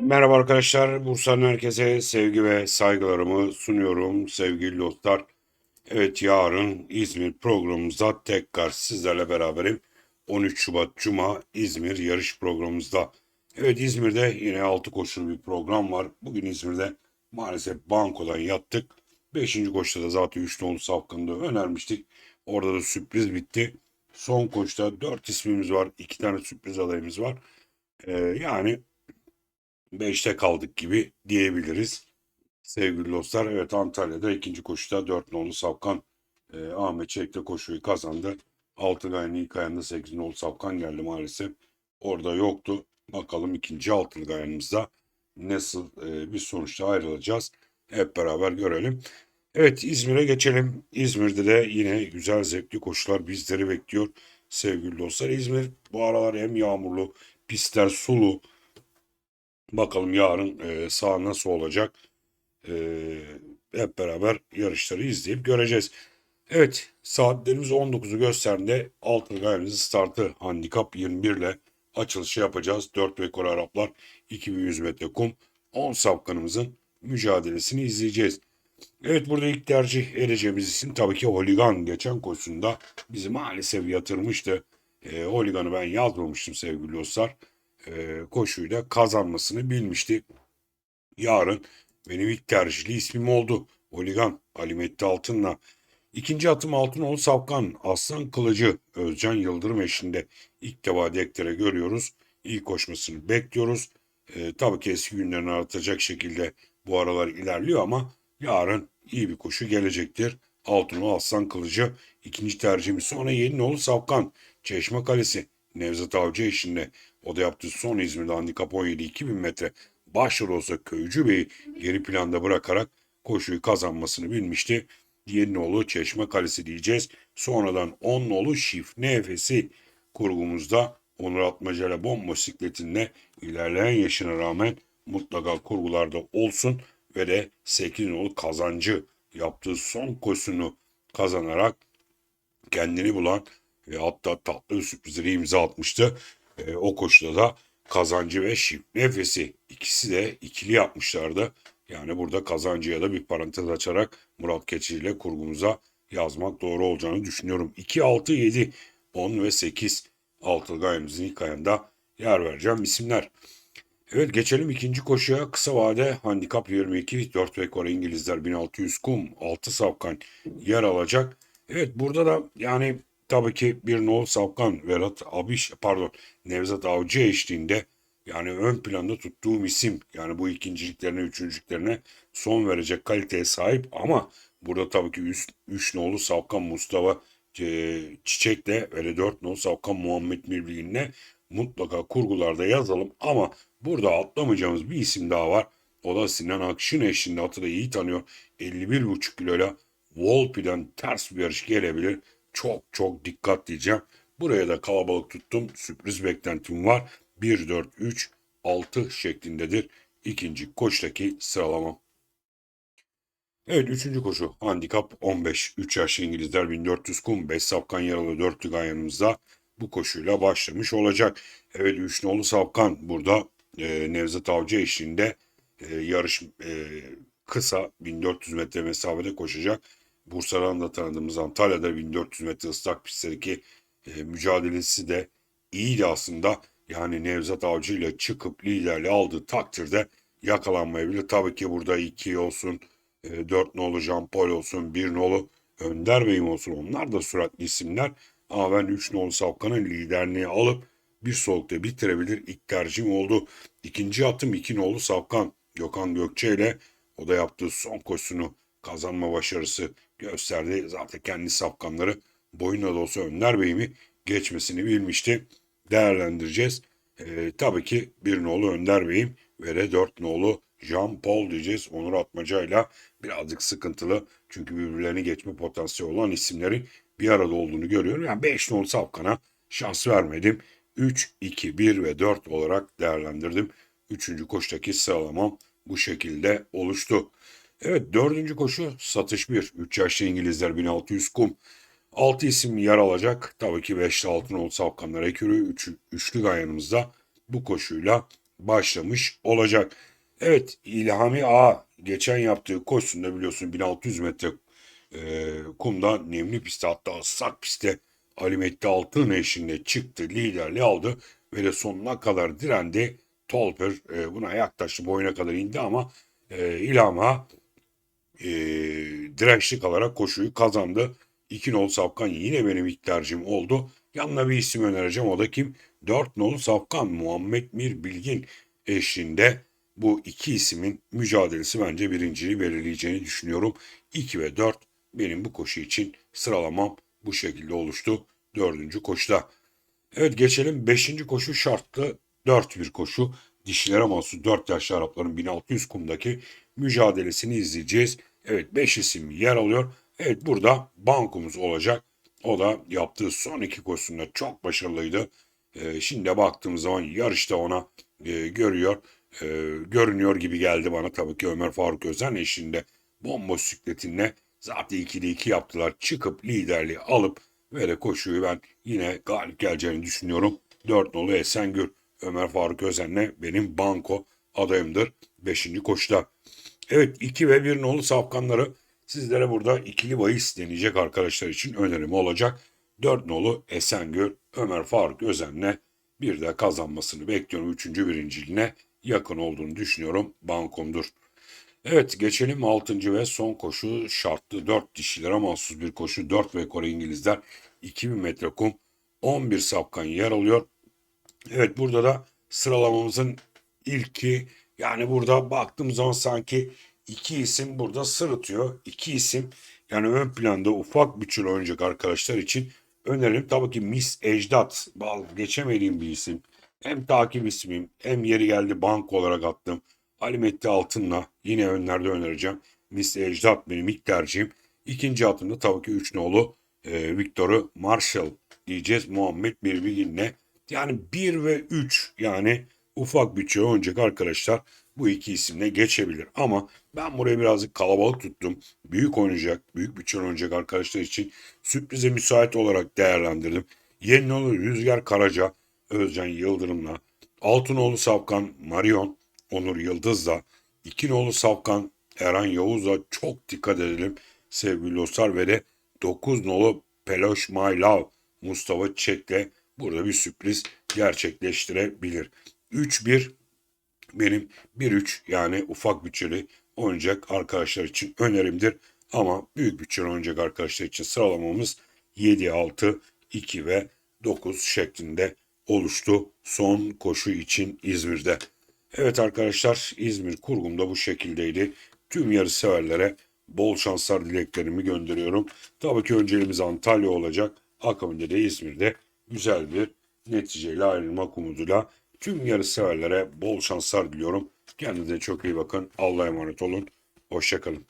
Merhaba arkadaşlar, Bursa'nın herkese sevgi ve saygılarımı sunuyorum sevgili dostlar. Evet yarın İzmir programımızda tekrar sizlerle beraberim. 13 Şubat Cuma İzmir yarış programımızda. Evet İzmir'de yine 6 koşulu bir program var. Bugün İzmir'de maalesef bankodan yattık. 5. koşuda da zaten 3 nolu safkanında önermiştik. Orada da sürpriz bitti. Son koşuda 4 ismimiz var. 2 tane sürpriz adayımız var. Ee, yani 5'te kaldık gibi diyebiliriz. Sevgili dostlar, evet Antalya'da ikinci koşuda 4 nolu Savkan e, Ahmet Çelik'te koşuyu kazandı. Altıgay'ın ilk ayında 8 nolu Savkan geldi maalesef. Orada yoktu. Bakalım ikinci altılı ayağımızda nasıl e, bir sonuçta ayrılacağız. Hep beraber görelim. Evet İzmir'e geçelim. İzmir'de de yine güzel zevkli koşular bizleri bekliyor. Sevgili dostlar İzmir bu aralar hem yağmurlu, pistler sulu, Bakalım yarın e, sağ nasıl olacak. E, hep beraber yarışları izleyip göreceğiz. Evet saatlerimiz 19'u gösterdiğinde altın gayemizin startı handikap 21 ile açılışı yapacağız. 4 rekor Araplar 2100 metre kum 10 sapkanımızın mücadelesini izleyeceğiz. Evet burada ilk tercih edeceğimiz isim tabii ki Holigan. Geçen koşusunda bizi maalesef yatırmıştı. E, Holigan'ı ben yazmamıştım sevgili dostlar e, koşuyla kazanmasını bilmişti. Yarın benim ilk tercihli ismim oldu. Oligan Alimetti Altın'la. İkinci atım Altınoğlu Savkan, Aslan Kılıcı, Özcan Yıldırım eşinde ilk defa dektere görüyoruz. İyi koşmasını bekliyoruz. E, tabii ki eski günlerini aratacak şekilde bu aralar ilerliyor ama yarın iyi bir koşu gelecektir. Altınoğlu Aslan Kılıcı ikinci tercihimiz. Sonra Yeninoğlu Savkan, Çeşme Kalesi, Nevzat Avcı eşinde o da yaptığı son İzmir'de handikap 17 2000 metre başrol olsa Köycü Bey'i geri planda bırakarak koşuyu kazanmasını bilmişti. Yeninoğlu Çeşme Kalesi diyeceğiz. Sonradan 10 nolu Şif Nefesi kurgumuzda Onur Atmaca ile bomba sikletinle ilerleyen yaşına rağmen mutlaka kurgularda olsun ve de 8 nolu kazancı yaptığı son koşusunu kazanarak kendini bulan ve hatta tatlı sürprizleri imza atmıştı. E, o koşuda da kazancı ve şif nefesi ikisi de ikili yapmışlardı. Yani burada kazancıya da bir parantez açarak Murat Keçi ile kurgumuza yazmak doğru olacağını düşünüyorum. 2, 6, 7, 10 ve 8 altılı ayımızın ilk ayında yer vereceğim isimler. Evet geçelim ikinci koşuya. Kısa vade handikap 22, 4 rekor İngilizler 1600 kum, 6 safkan yer alacak. Evet burada da yani tabii ki bir Nol Savkan, Velat Abiş, pardon Nevzat Avcı eşliğinde yani ön planda tuttuğum isim yani bu ikinciliklerine, üçüncülüklerine son verecek kaliteye sahip ama burada tabii ki 3 üç nolu Savkan Mustafa e, Çiçek'le ve 4 nolu Savkan Muhammed Mirli'ninle mutlaka kurgularda yazalım ama burada atlamayacağımız bir isim daha var. O da Sinan Akşin eşliğinde atı da iyi tanıyor. 51,5 kiloyla Volpi'den ters bir yarış gelebilir çok çok dikkat diyeceğim. Buraya da kalabalık tuttum. Sürpriz beklentim var. 1, 4, 3, 6 şeklindedir. İkinci koştaki sıralama. Evet üçüncü koşu handikap 15. 3 yaşlı İngilizler 1400 kum 5 safkan yaralı dörtlük ayağımızda bu koşuyla başlamış olacak. Evet 3 nolu safkan burada e, Nevzat Avcı eşliğinde e, yarış e, kısa 1400 metre mesafede koşacak. Bursa'dan da tanıdığımız Antalya'da 1400 metre ıslak pistteki e, mücadelesi de iyiydi aslında. Yani Nevzat Avcı ile çıkıp liderliği aldığı takdirde yakalanmayabilir. Tabii ki burada 2 olsun, e, 4 nolu Jean Paul olsun, 1 nolu Önder Bey'im olsun. Onlar da süratli isimler. Ama ben 3 nolu Safkan'ın liderliği alıp bir solukta bitirebilir. İlk tercihim oldu. İkinci atım 2 nolu Safkan. Gökhan Gökçe ile o da yaptığı son koşusunu kazanma başarısı gösterdi. Zaten kendi safkanları boyuna da olsa Önder Bey'imi geçmesini bilmişti. Değerlendireceğiz. Ee, tabii ki bir nolu Önder Bey'im ve de dört nolu Jean Paul diyeceğiz. Onur Atmaca'yla birazcık sıkıntılı. Çünkü birbirlerini geçme potansiyeli olan isimlerin bir arada olduğunu görüyorum. Yani 5 nolu Safkan'a şans vermedim. 3, 2, 1 ve 4 olarak değerlendirdim. Üçüncü koştaki sıralamam bu şekilde oluştu. Evet dördüncü koşu satış 1. 3 yaşlı İngilizler 1600 kum. 6 isim yer alacak. Tabii ki 5'te altın olsa Afganlar ekürü. Üç, üçlü gayanımızda bu koşuyla başlamış olacak. Evet İlhami A geçen yaptığı koşusunda biliyorsun 1600 metre e, kumda nemli pistte hatta ıslak pistte Ali Mehdi Altın eşliğinde çıktı liderliği aldı ve de sonuna kadar direndi. Tolper e, buna yaklaştı boyuna kadar indi ama e, İlhami A e, dirençli kalarak koşuyu kazandı. İki nolu Safkan yine benim ilk tercihim oldu. Yanına bir isim önereceğim o da kim? Dört nolu Safkan Muhammed Mir Bilgin eşliğinde bu iki ismin mücadelesi bence birinciliği belirleyeceğini düşünüyorum. 2 ve 4 benim bu koşu için sıralamam bu şekilde oluştu. Dördüncü koşuda. Evet geçelim 5. koşu şartlı 4 bir koşu. Dişilere mahsus 4 yaşlı Arapların 1600 kumdaki mücadelesini izleyeceğiz. Evet 5 isim yer alıyor. Evet burada bankumuz olacak. O da yaptığı son iki koşusunda çok başarılıydı. Ee, şimdi baktığımız zaman yarışta ona e, görüyor, e, görünüyor gibi geldi bana. Tabii ki Ömer Faruk Özen eşliğinde bomba sikletinle zaten 2'de 2 yaptılar. Çıkıp liderliği alıp de koşuyu ben yine galip geleceğini düşünüyorum. 4 nolu Esengül Ömer Faruk Özen'le benim banko adayımdır 5. koşuda. Evet 2 ve 1 nolu safkanları sizlere burada ikili bahis deneyecek arkadaşlar için önerim olacak. 4 nolu Esengül Ömer Faruk Özen'le bir de kazanmasını bekliyorum. 3. birinciliğine yakın olduğunu düşünüyorum. Bankomdur. Evet geçelim 6. ve son koşu şartlı 4 dişilere mahsus bir koşu 4 ve Kore İngilizler 2000 metre kum 11 sapkan yer alıyor. Evet burada da sıralamamızın ilki yani burada baktığım zaman sanki iki isim burada sırıtıyor. İki isim yani ön planda ufak bütçeli oynayacak arkadaşlar için önerim tabii ki Miss Ecdat bal geçemediğim bir isim. Hem takip ismim hem yeri geldi bank olarak attım. Ali Metti Altın'la yine önlerde önereceğim. Miss Ecdat benim ilk tercihim. İkinci atımda tabii ki 3 nolu e, Victor'u Marshall diyeceğiz. Muhammed Birbigin'le. Yani 1 ve 3 yani ufak bütçe oynayacak arkadaşlar bu iki isimle geçebilir. Ama ben buraya birazcık kalabalık tuttum. Büyük oynayacak, büyük bütçe oynayacak arkadaşlar için sürprize müsait olarak değerlendirdim. Yeninoğlu Rüzgar Karaca, Özcan Yıldırım'la, Altınoğlu Savkan Marion, Onur Yıldız'la, İkinoğlu Savkan Eren Yavuz'la çok dikkat edelim sevgili dostlar ve de 9 nolu Peloş My Love Mustafa Çek'le burada bir sürpriz gerçekleştirebilir. 3-1 benim 1-3 yani ufak bütçeli oynayacak arkadaşlar için önerimdir. Ama büyük bütçeli oynayacak arkadaşlar için sıralamamız 7, 6, 2 ve 9 şeklinde oluştu son koşu için İzmir'de. Evet arkadaşlar İzmir kurgum da bu şekildeydi. Tüm yarış severlere bol şanslar dileklerimi gönderiyorum. Tabii ki önceliğimiz Antalya olacak. Akabinde de İzmir'de güzel bir neticeyle ayrılmak umuduyla tüm yarış severlere bol şanslar diliyorum. Kendinize çok iyi bakın. Allah'a emanet olun. Hoşçakalın.